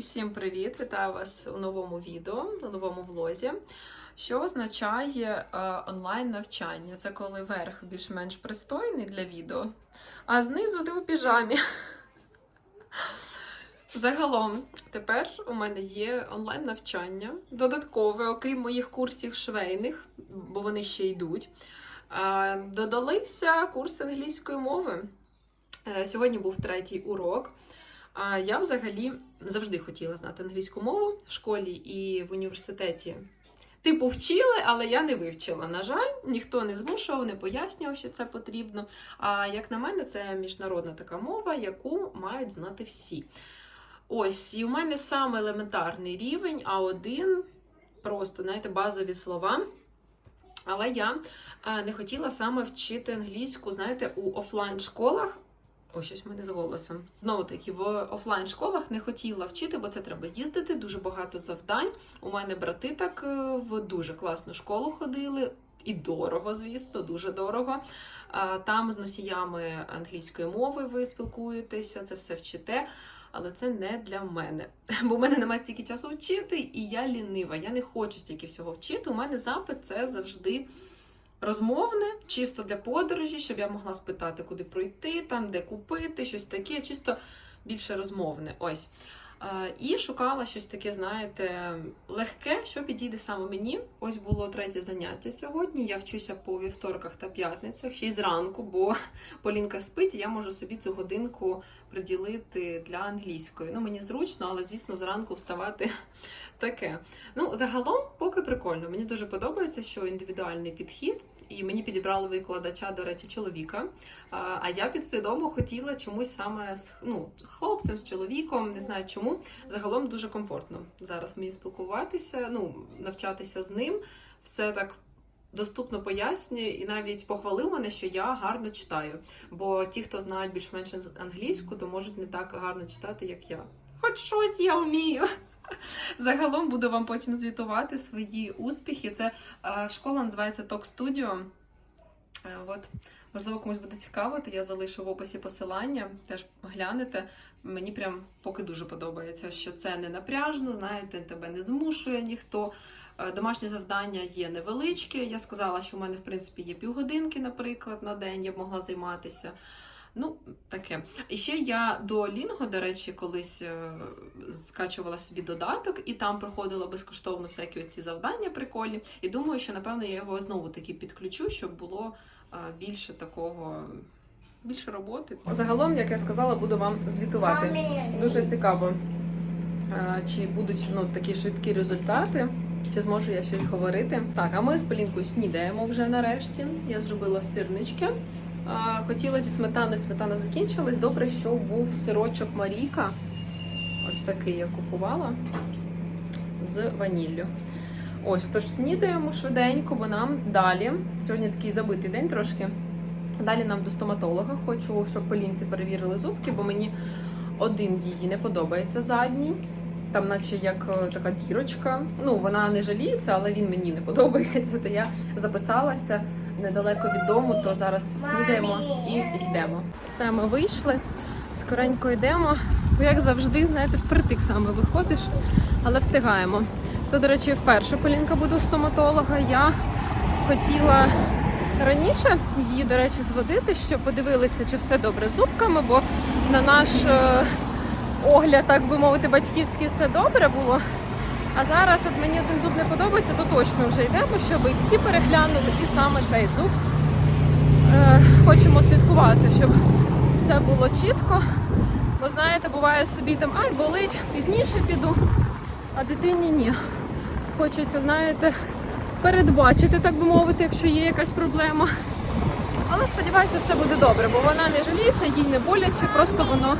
Усім привіт! Вітаю вас у новому відео, у новому влозі. Що означає е, онлайн навчання? Це коли верх більш-менш пристойний для відео, а знизу ти у піжамі. Загалом, тепер у мене є онлайн навчання, додаткове, окрім моїх курсів швейних, бо вони ще йдуть. Е, Додалися курси англійської мови. Е, Сьогодні був третій урок. А я взагалі завжди хотіла знати англійську мову в школі і в університеті. Типу вчили, але я не вивчила. На жаль, ніхто не змушував, не пояснював, що це потрібно. А як на мене, це міжнародна така мова, яку мають знати всі. Ось, і у мене саме елементарний рівень, А1, просто, знаєте, базові слова. Але я е, не хотіла саме вчити англійську, знаєте, у офлайн-школах. Ось щось в мене з голосом. Знову таки, в офлайн школах не хотіла вчити, бо це треба їздити. Дуже багато завдань. У мене брати так е, в дуже класну школу ходили. І дорого, звісно, дуже дорого. Там з носіями англійської мови ви спілкуєтеся, це все вчите. Але це не для мене. Бо в мене немає стільки часу вчити, і я лінива. Я не хочу стільки всього вчити. У мене запит це завжди розмовне, чисто для подорожі, щоб я могла спитати, куди пройти, там, де купити, щось таке, чисто більше розмовне. Ось. Е, І шукала щось таке, знаєте, легке, що підійде саме мені. Ось було третє заняття сьогодні. Я вчуся по вівторках та п'ятницях, ще й зранку, бо Полінка спить, і я можу собі цю годинку приділити для англійської. Ну, мені зручно, але звісно, зранку вставати таке. Ну, загалом, поки прикольно. Мені дуже подобається, що індивідуальний підхід, і мені підібрали викладача, до речі, чоловіка. А я підсвідомо хотіла чомусь саме з ну, хлопцем, з чоловіком, не знаю чому. Загалом дуже комфортно зараз мені спілкуватися, ну, навчатися з ним. Все так. Доступно пояснює і навіть похвалив мене, що я гарно читаю. Бо ті, хто знають більш-менш англійську, то можуть не так гарно читати, як я. Хоч щось я вмію. Загалом буду вам потім звітувати свої успіхи. Це е, школа називається Talk Studio. Е, От, можливо, комусь буде цікаво, то я залишу в описі посилання, теж глянете. Мені прям поки дуже подобається, що це не напряжно, знаєте, тебе не змушує ніхто. Е, Домашні завдання є невеличкі. Я сказала, що в мене, в принципі, є півгодинки, наприклад, на день я б могла займатися. Ну, таке. І ще я до Лінго, до речі, колись е, скачувала собі додаток, і там проходила безкоштовно всякі ці завдання прикольні. І думаю, що напевно я його знову таки підключу, щоб було е, більше такого. Більше роботи. Загалом, як я сказала, буду вам звітувати. Дуже цікаво, е, чи будуть ну, такі швидкі результати, чи зможу я щось говорити. Так, а ми з Полінкою снідаємо вже нарешті. Я зробила сирнички. Зі сметаною, сметана закінчилась. Добре, що був сирочок Марійка. Ось такий я купувала з ваніллю. Ось, тож снідаємо швиденько, бо нам далі. Сьогодні такий забитий день трошки. Далі нам до стоматолога. Хочу, щоб Полінці перевірили зубки, бо мені один її не подобається задній. Там, наче як е, така дірочка. Ну, вона не жаліється, але він мені не подобається. То я записалася недалеко від дому, то зараз снідаємо і йдемо. Все, ми вийшли, скоренько йдемо. Бо як завжди, знаєте, впритик саме виходиш, але встигаємо. Це, до речі, вперше Полінка буде у стоматолога. Я хотіла раніше її, до речі, зводити, щоб подивилися, чи все добре з зубками, бо на наш е, огляд, так би мовити, батьківський все добре було. А зараз от мені один зуб не подобається, то точно вже йдемо, щоб всі переглянули, і саме цей зуб. Е, хочемо слідкувати, щоб все було чітко. Бо знаєте, буває собі там, ай, болить, пізніше піду, а дитині ні. Хочеться, знаєте, передбачити, так би мовити, якщо є якась проблема. Але сподіваюся, все буде добре, бо вона не жаліється, їй не боляче, просто воно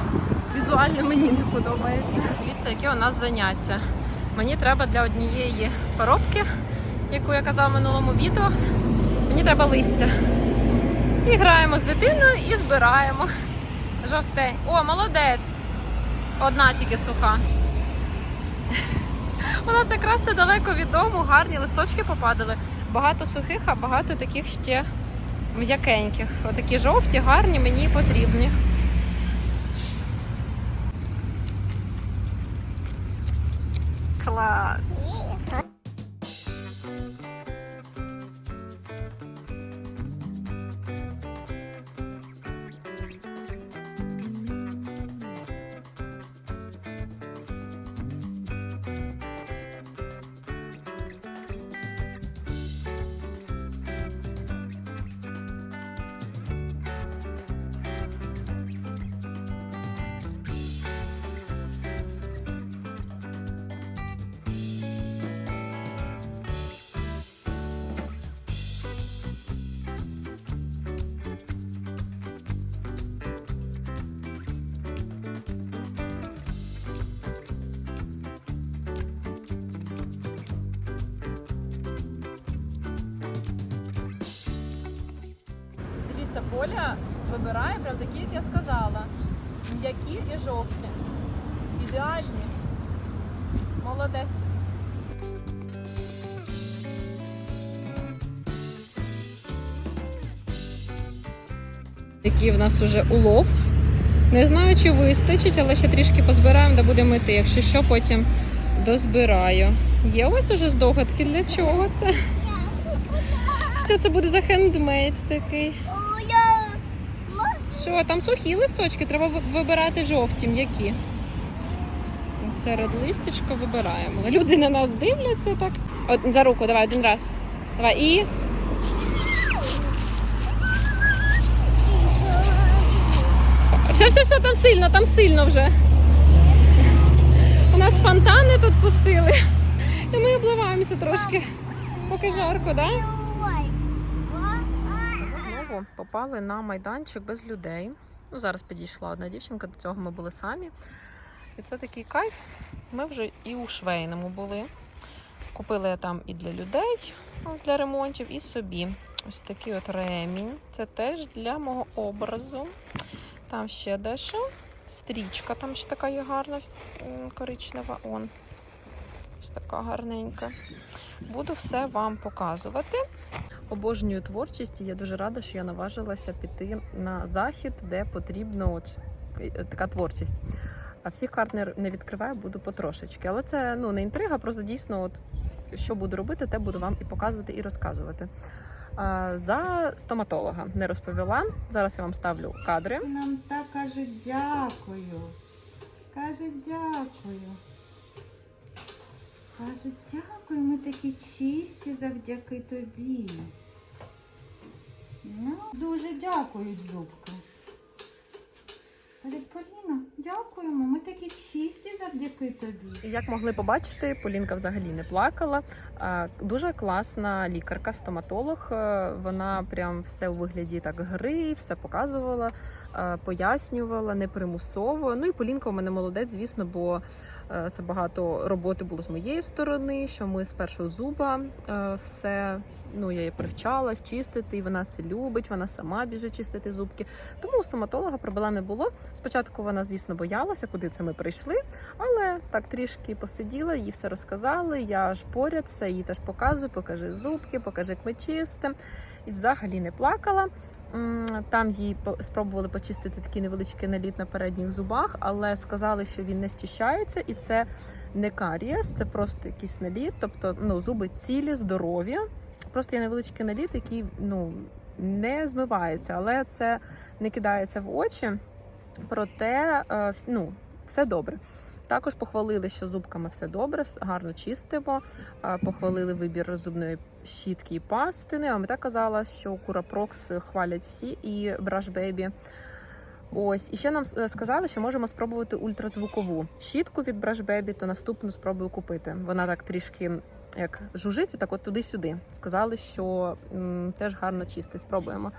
візуально мені не подобається. Дивіться, яке у нас заняття. Мені треба для однієї коробки, яку я казала в минулому відео. Мені треба листя. І граємо з дитиною і збираємо. Жовтень. О, молодець! Одна тільки суха. Вона це якраз недалеко від дому, гарні листочки попадали. Багато сухих, а багато таких ще м'якеньких. Отакі жовті, гарні, мені потрібні. Клас! Дивіться, Поля вибирає прям такі, як я сказала. М'які і жовті. Ідеальні. Молодець. Такий в нас уже улов. Не знаю, чи вистачить, але ще трішки позбираємо, де будемо йти. Якщо що, потім дозбираю. Є у вас уже здогадки, для чого це? Що це буде за хендмейд такий? Що, там сухі листочки, треба вибирати жовті, м'які. Серед листячка вибираємо. Люди на нас дивляться так. От за руку, давай один раз. Давай і. Все, все, все, там сильно, там сильно вже. У нас фонтани тут пустили. І ми обливаємося трошки. Поки жарко, так? Да? Попали на майданчик без людей. Ну, зараз підійшла одна дівчинка, до цього ми були самі. І це такий кайф. Ми вже і у швейному були. Купили я там і для людей, ну, для ремонтів, і собі. Ось такий от ремінь. Це теж для мого образу. Там ще дещо. Стрічка там ще така є гарна, коричнева. Он. Ось така гарненька. Буду все вам показувати. Обожнюю творчість, і я дуже рада, що я наважилася піти на захід, де потрібно от е, така творчість. А всіх карт не, відкриваю, буду потрошечки. Але це ну не інтрига, просто дійсно, от що буду робити, те буду вам і показувати, і розказувати. А, за стоматолога не розповіла. Зараз я вам ставлю кадри. Нам так кажуть дякую. Кажуть дякую. Кажуть дякую, ми такі чисті завдяки тобі. Ну, дуже дякую, зубки. Кажуть, Поліна, дякуємо, ми такі чисті завдяки тобі. Як могли побачити, Полінка взагалі не плакала. Дуже класна лікарка, стоматолог. Е, Вона прям все у вигляді так гри, все показувала, е, пояснювала непримусово. Ну і Полінка у мене молодець, звісно, бо е, це багато роботи було з моєї сторони. Що ми з першого зуба все. Ну, я її привчалась чистити, і вона це любить, вона сама біжить чистити зубки. Тому у стоматолога проблем не було. Спочатку вона, звісно, боялася, куди це ми прийшли, але так трішки посиділа, їй все розказали. Я ж поряд, все їй теж показую, покажи зубки, покажи, як ми чистимо. І взагалі не плакала. Там їй спробували почистити такий невеличкий наліт на передніх зубах, але сказали, що він не стіщається, і це не карієс, це просто якийсь наліт. Тобто ну, зуби цілі, здорові. Просто є невеличкий наліт, який ну, не змивається, але це не кидається в очі. Проте е, ну, все добре. Також похвалили, що зубками все добре, гарно чистимо. Е, Похвалили вибір зубної щітки і пасти. Я вам так казала, що Курапрокс хвалять всі і Baby. Ось, і ще нам е, сказали, що можемо спробувати ультразвукову щітку від Baby, то наступну спробую купити. Вона так трішки як жужить, так от туди-сюди. Сказали, що м, теж гарно чистить. Спробуємо.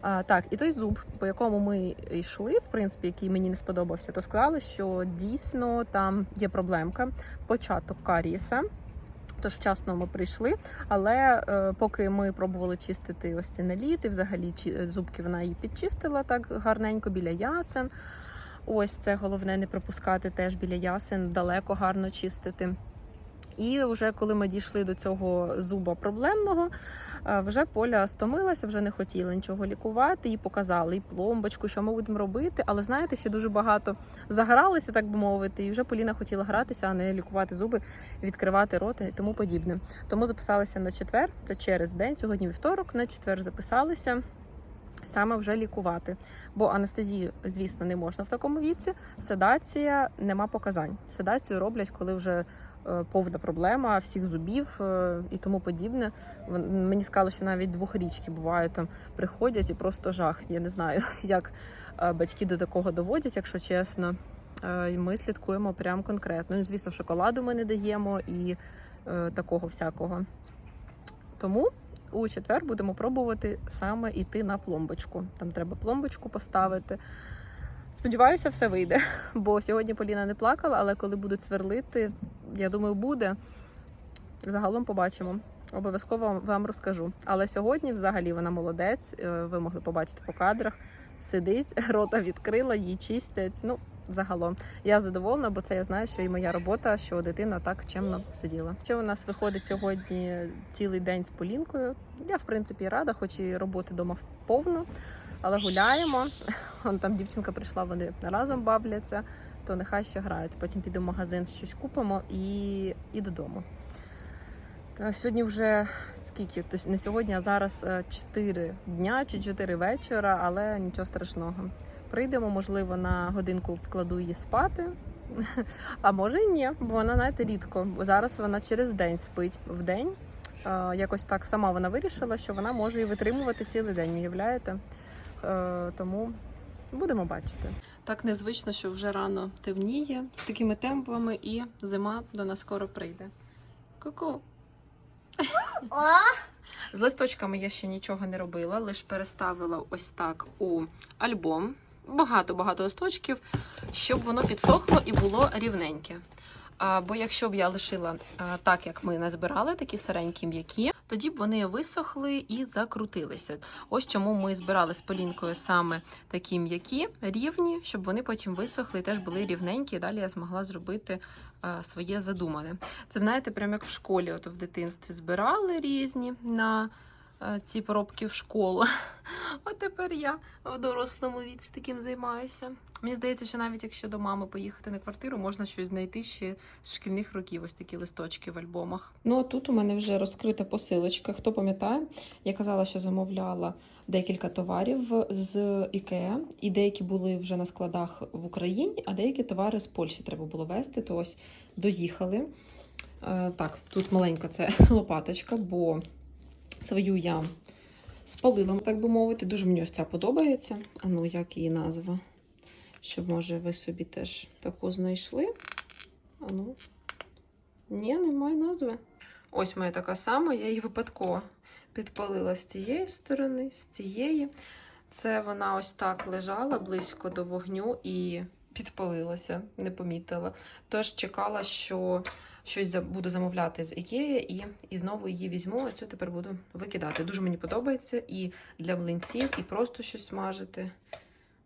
А, так, і той зуб, по якому ми йшли, в принципі, який мені не сподобався, то сказали, що дійсно там є проблемка, початок карієса. Тож вчасно ми прийшли, але е, поки ми пробували чистити ось ці наліти, взагалі чи, зубки вона її підчистила так гарненько біля ясен. Ось це головне не пропускати теж біля ясен, далеко гарно чистити. І вже коли ми дійшли до цього зуба проблемного, Е, Вже Поля стомилася, вже не хотіла нічого лікувати. Їй показали і пломбочку, що ми будемо робити. Але знаєте, ще дуже багато загралися, так би мовити, і вже Поліна хотіла гратися, а не лікувати зуби, відкривати рота і тому подібне. Тому записалися на четвер, це через день. Сьогодні вівторок, на четвер записалися. Саме вже лікувати, бо анестезію, звісно, не можна в такому віці. Седація нема показань. Седацію роблять, коли вже повна проблема всіх зубів е, і тому подібне. Мені сказали, що навіть двохрічки бувають там приходять і просто жах. Я не знаю, як е, батьки до такого доводять, якщо чесно. Е, і Ми слідкуємо прям конкретно. Ну, звісно, шоколаду ми не даємо і е, такого всякого. Тому у четвер будемо пробувати саме йти на пломбочку. Там треба пломбочку поставити. Сподіваюся, все вийде. Бо сьогодні Поліна не плакала, але коли будуть сверлити, я думаю, буде. Загалом побачимо. Обов'язково вам- розкажу. Але сьогодні, взагалі, вона молодець. е, Ви могли побачити по кадрах. Сидить, рота відкрила, її чистять. Ну, загалом. Я задоволена, бо це я знаю, що і моя робота, що дитина так чемно сиділа. Що у нас виходить сьогодні цілий день з Полінкою? Я в принципі рада, хоч і роботи вдома повно, але гуляємо. Вон там дівчинка прийшла, вони разом бавляться, то нехай ще грають. Потім підемо в магазин, щось купимо і, і додому. Сьогодні вже скільки? Тобто не сьогодні, а зараз 4 дня чи 4 вечора, але нічого страшного. Прийдемо, можливо, на годинку вкладу її спати. А може і ні, бо вона знаєте, рідко. Зараз вона через день спить в день. Е, Якось так сама вона вирішила, що вона може і витримувати цілий день, уявляєте? Е, Тому будемо бачити. Так незвично, що вже рано темніє з такими темпами, і зима до нас скоро прийде. Ку-ку! З листочками я ще нічого не робила, лише переставила ось так у альбом. Багато-багато листочків, щоб воно підсохло і було рівненьке. А, бо якщо б я лишила а, так, як ми назбирали, такі сиренькі м'які, тоді б вони висохли і закрутилися. Ось чому ми збирали з полінкою саме такі м'які, рівні, щоб вони потім висохли і теж були рівненькі. І далі я змогла зробити а, своє задумане. Це знаєте, прямо як в школі, от в дитинстві збирали різні на е, ці поробки в школу. А тепер я в дорослому віці таким займаюся. Мені здається, що навіть якщо до мами поїхати на квартиру, можна щось знайти ще з шкільних років, ось такі листочки в альбомах. Ну а тут у мене вже розкрита посилочка. Хто пам'ятає, я казала, що замовляла декілька товарів з IKEA, і деякі були вже на складах в Україні, а деякі товари з Польщі треба було вести. То ось доїхали. Е, Так, тут маленька це лопаточка, бо свою я спалила, так би мовити. Дуже мені ось ця подобається. А ну, як її назва? Щоб, може, ви собі теж таку знайшли. А ну. Ні, немає назви. Ось моя така сама, я її випадково підпалила з цієї сторони, з цієї. Це вона ось так лежала близько до вогню і підпалилася, не помітила. Тож чекала, що щось буду замовляти з Ікеї і, і знову її візьму. А цю тепер буду викидати. Дуже мені подобається і для млинців, і просто щось смажити.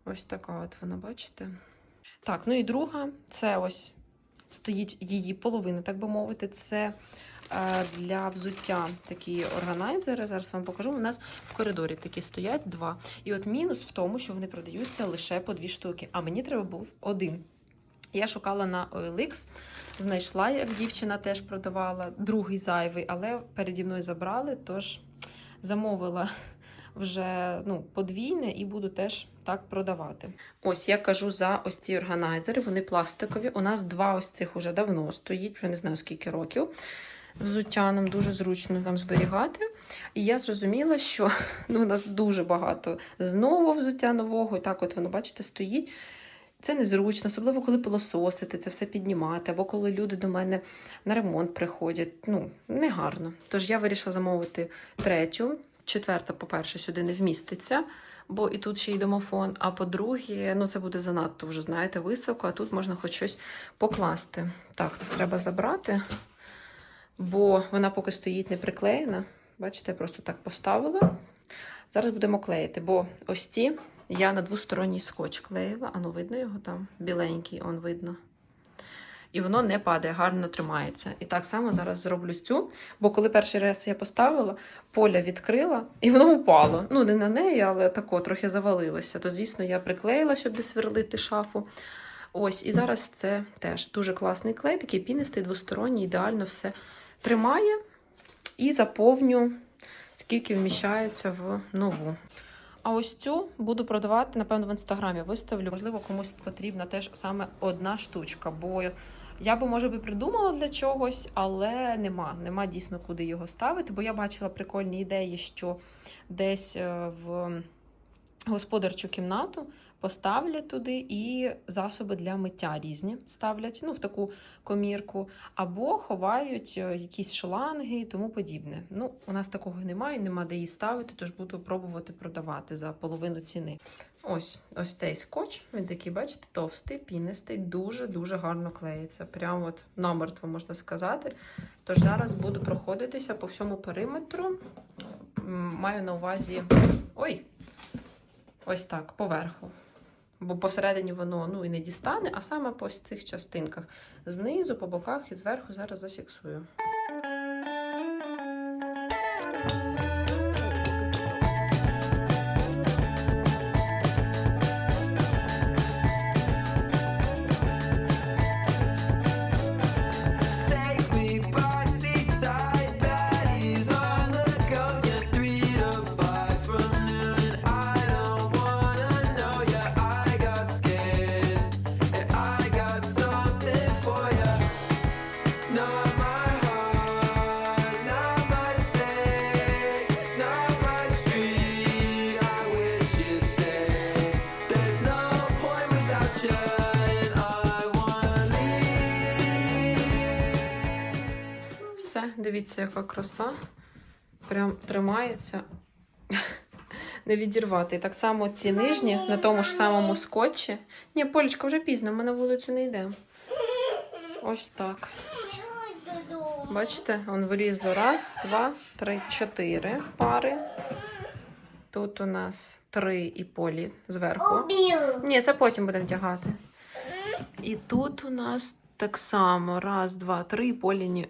Ось така от вона, бачите? Так, ну і друга це ось стоїть її половина, так би мовити. Це е, для взуття такі органайзери. Зараз вам покажу. У нас в коридорі такі стоять два. І от мінус в тому, що вони продаються лише по дві штуки, а мені треба був один. Я шукала на OLX, знайшла, як дівчина теж продавала, другий зайвий, але переді мною забрали, тож замовила вже ну, подвійне і буду теж так продавати. Ось я кажу за ось ці органайзери, вони пластикові. У нас два ось цих уже давно стоїть, вже не знаю скільки років. Взуття нам дуже зручно там зберігати. І я зрозуміла, що ну, у нас дуже багато знову взуття нового, і так от воно, бачите, стоїть. Це незручно, особливо коли пилососити, це все піднімати, або коли люди до мене на ремонт приходять. Ну, не гарно. Тож я вирішила замовити третю. Четверта, по-перше, сюди не вміститься, бо і тут ще й домофон. А по-друге, ну це буде занадто вже, знаєте, високо, а тут можна хоч щось покласти. Так, це треба забрати, бо вона поки стоїть не приклеєна. Бачите, я просто так поставила. Зараз будемо клеїти, бо ось ці я на двосторонній скотч клеїла. А ну видно його там? Біленький, он видно. І воно не падає, гарно тримається. І так само зараз зроблю цю, бо коли перший раз я поставила, поля відкрила, і воно упало. Ну, не на неї, але тако трохи завалилося. То, звісно, я приклеїла, щоб не сверлити шафу. Ось, і зараз це теж дуже класний клей, такий пінистий, двосторонній, ідеально все тримає. І заповню, скільки вміщається в нову. А ось цю буду продавати, напевно, в інстаграмі виставлю. Можливо, комусь потрібна теж саме одна штучка, бо я би, може би, придумала для чогось, але нема. Нема дійсно куди його ставити. Бо я бачила прикольні ідеї, що десь е, в господарчу кімнату поставлять туди і засоби для миття різні ставлять, ну, в таку комірку, або ховають е, якісь шланги і тому подібне. Ну, у нас такого немає, нема де її ставити, тож буду пробувати продавати за половину ціни. Ось ось цей скотч. Він такий, бачите, товстий, пінистий, дуже-дуже гарно клеїться. Прямо от намертво можна сказати. Тож зараз буду проходитися по всьому периметру. Маю на увазі. Ой! Ось так, поверху. Бо посередині воно ну, і не дістане, а саме по ось цих частинках. Знизу, по боках і зверху зараз зафіксую. Дивіться, яка краса. Прям тримається. Не відірвати. І так само ті нижні на тому ж самому скотчі. Ні, Полічка, вже пізно, ми на вулицю не йдемо. Ось так. Бачите, он вилізло раз, два, три, чотири пари. Тут у нас три і полі зверху. Ні, це потім будемо вдягати. І тут у нас так само: раз, два, три полі.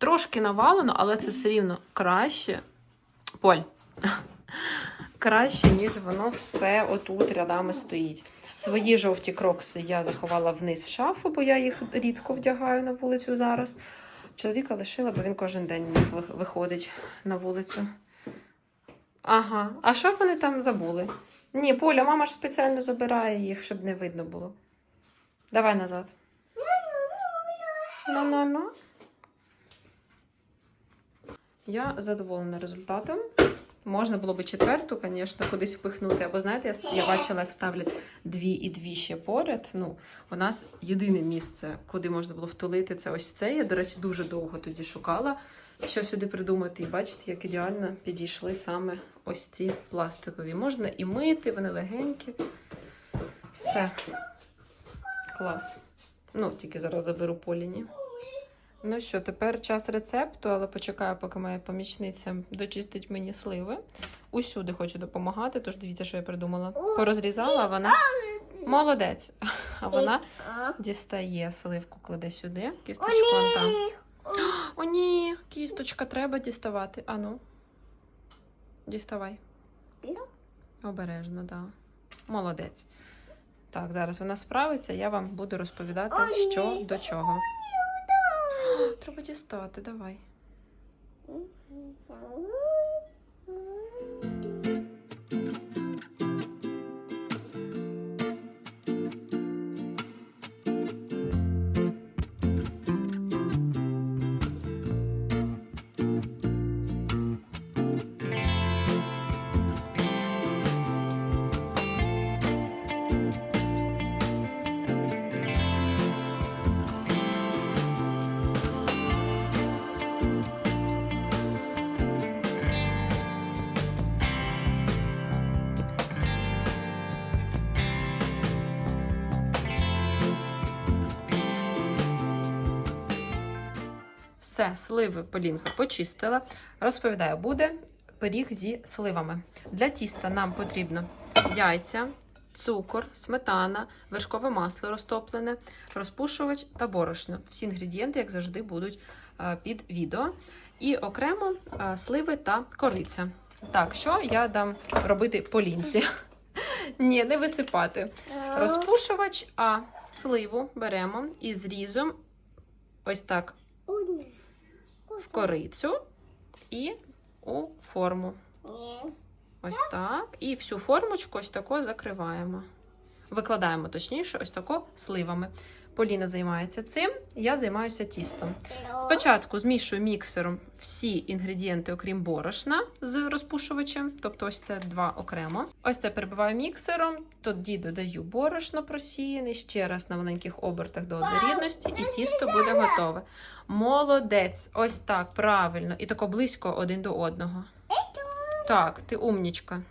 Трошки навалено, але це все рівно краще. Поль. Краще, ніж воно все отут рядами стоїть. Свої жовті крокси я заховала вниз в шафу, бо я їх рідко вдягаю на вулицю зараз. Чоловіка лишила, бо він кожен день виходить на вулицю. Ага. А що вони там забули? Ні, Поля, мама ж спеціально забирає їх, щоб не видно було. Давай назад. Ну-ну-ну. Я задоволена результатом. Можна було би четверту, звісно, кудись впихнути. Або знаєте, я, я бачила, як ставлять дві і дві ще поряд. Ну, у нас єдине місце, куди можна було втулити, це ось це. Я, до речі, дуже довго тоді шукала, що сюди придумати. І бачите, як ідеально підійшли саме ось ці пластикові. Можна і мити, вони легенькі. Все. Клас. Ну, тільки зараз заберу поліні. Ну що, тепер час рецепту, але почекаю, поки моя помічниця дочистить мені сливи. Усюди хочу допомагати, тож дивіться, що я придумала. Порозрізала, а вона молодець. А вона дістає сливку, кладе сюди, кісточку вон там. О, ні, кісточка треба діставати. Ану. Діставай. Обережно, так. Да. Молодець. Так, зараз вона справиться, я вам буду розповідати, що до чого. Треба дістати, давай. Все, сливи Полінка почистила. Розповідаю, буде пиріг зі сливами. Для тіста нам потрібно яйця, цукор, сметана, вершкове масло розтоплене, розпушувач та борошно. Всі інгредієнти, як завжди, будуть е, під відео. І окремо е, сливи та кориця. Так, що я дам робити полінці? Ні, не висипати. Розпушувач, а сливу беремо і зрізом ось так в корицю і у форму. Ось так. І всю формочку ось тако закриваємо. Викладаємо точніше, ось тако сливами. Поліна займається цим, я займаюся тістом. Спочатку змішую міксером всі інгредієнти, окрім борошна з розпушувачем, тобто ось це два окремо. Ось це перебиваю міксером, тоді додаю борошно просіяне, ще раз на маленьких обертах до однорідності, і тісто буде готове. Молодець, ось так, правильно, і тако близько один до одного. Так, ти умнічка.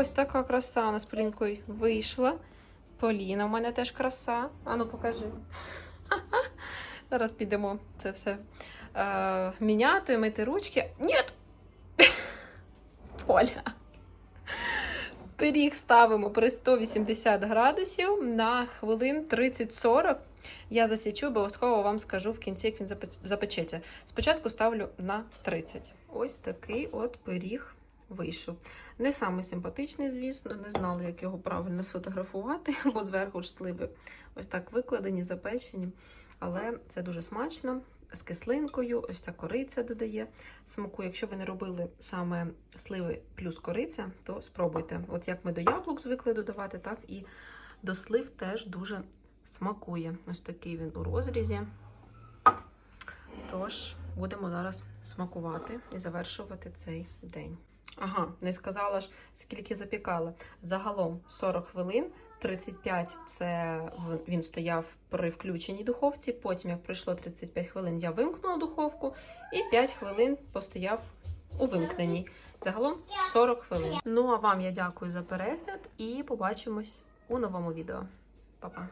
Ось така краса нас полінкою вийшла. Поліна, у мене теж краса. Ану, покажи. Зараз підемо це все е, міняти, мити ручки. Ні! Поля. Пиріг ставимо при 180 градусів на хвилин 30-40. Я засічу, обов'язково вам скажу в кінці, як він запечеться. Спочатку ставлю на 30. Ось такий от пиріг вийшов. Не самий симпатичний, звісно, не знали, як його правильно сфотографувати, бо зверху ж сливи ось так викладені, запечені. Але це дуже смачно, з кислинкою, ось ця кориця додає смаку. Якщо ви не робили саме сливи плюс кориця, то спробуйте. От як ми до яблук звикли додавати, так і до слив теж дуже смакує. Ось такий він у розрізі. Тож будемо зараз смакувати і завершувати цей день. Ага, не сказала ж, скільки запікала. Загалом 40 хвилин, 35 це він стояв при включеній духовці. Потім, як пройшло 35 хвилин, я вимкнула духовку і 5 хвилин постояв у вимкненій. Загалом 40 хвилин. Ну а вам я дякую за перегляд і побачимось у новому відео. Па-па!